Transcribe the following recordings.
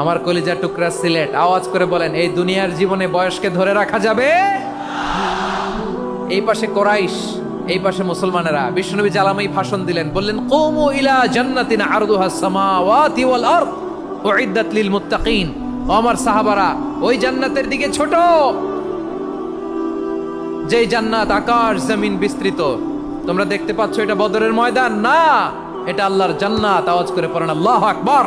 আমার কলিজা টুকরা সিলেট, আওয়াজ করে বলেন, এই দুনিয়ার জীবনে বয়সকে ধরে রাখা যাবে? এই পাশে কোরাইশ, এই পাশে মুসলমানেরা। বিষ্ণুনবী জালামাই ভাষণ দিলেন, বললেন, কৌমু ইলা জান্নাতিন আরদুহা সামাওয়াতি ওয়াল আরদ, উইদ্দাত লিল মুত্তাকিন। আমার সাহাবারা, ওই জান্নাতের দিকে ছোট। যেই জান্নাত আকাশ, জমিন বিস্তৃত। তোমরা দেখতে পাচ্ছ এটা বদরের ময়দান। না, এটা আল্লাহর জান্নাত। আওয়াজ করে পড়েন, আল্লাহ আকবার।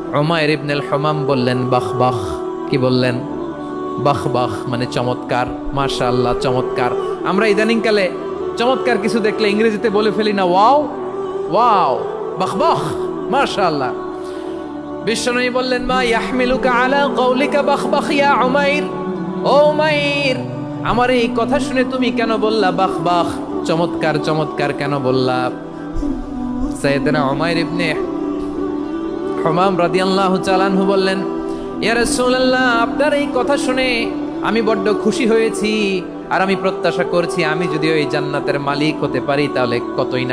উমাইর ইবনুল হমাম বললেন, বাহ বাহ। কি বললেন? বাহ বাহ মানে চমৎকার। মাশাআল্লাহ, চমৎকার। আমরা ইদানিংকালে চমৎকার কিছু দেখলে ইংরেজিতে বলে ফেলি না, ওয়াও ওয়াও, বাহ বাহ। মাশাআল্লাহ। বিশ্বনবী বললেন, মা ইয়াহমিলুকা আলা কওলিকা বাহ বাহ ইয়া উমাইর? ও উমাইর, আমার এই কথা শুনে তুমি কেন বললা বাহ বাহ? চমৎকার চমৎকার কেন বললা? সাইয়েদনা উমাইর ইবনে হমাম রাদিয়াল্লাহু চালানহু বললেন, ইয়া রাসূলুল্লাহ, আপনার এই কথা শুনে আমি বড্ড খুশি হয়েছি আর আমি প্রত্যাশা করছি আমি যদি ওই জান্নাতের মালিক হতে পারি তাহলে কতই না